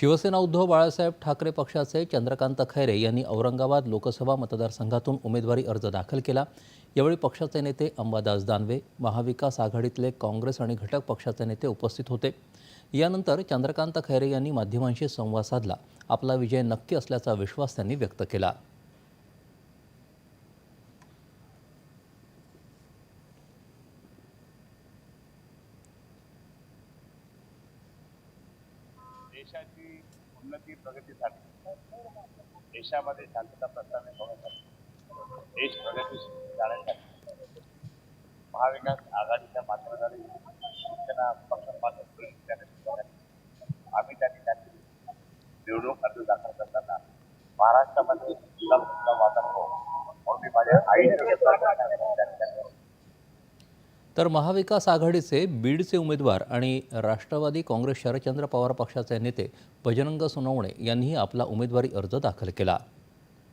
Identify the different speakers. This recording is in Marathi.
Speaker 1: शिवसेना उद्धव बाळासाहेब ठाकरे पक्षाचे चंद्रकांत खैरे यांनी औरंगाबाद लोकसभा मतदारसंघातून उमेदवारी अर्ज दाखल केला. यावेळी पक्षाचे नेते अंबादास दानवे महाविकास आघाडीतले काँग्रेस आणि घटक पक्षाचे नेते उपस्थित होते. यानंतर चंद्रकांत खैरे यांनी माध्यमांशी संवाद साधला. आपला विजय नक्की असल्याचा विश्वास त्यांनी व्यक्त केला.
Speaker 2: देशाची उन्नती प्रगतीसाठी देशामध्ये शांतता प्रस्थाने होण्यासाठी देश प्रगती जाण्यासाठी महाविकास आघाडीच्या माध्यमाद्वारे शिवसेना पक्षापासून आम्ही त्या ठिकाणी निवडणूक अर्ज दाखल करताना महाराष्ट्रामध्ये सुद्धा वातावरण म्हणून मी माझ्या आईच्या
Speaker 1: तर महाविकास आघाडीचे बीडचे उमेदवार आणि राष्ट्रवादी काँग्रेस शरदचंद्र पवार पक्षाचे नेते बजरंग सोनवणे यांनीही आपला उमेदवारी अर्ज दाखल केला.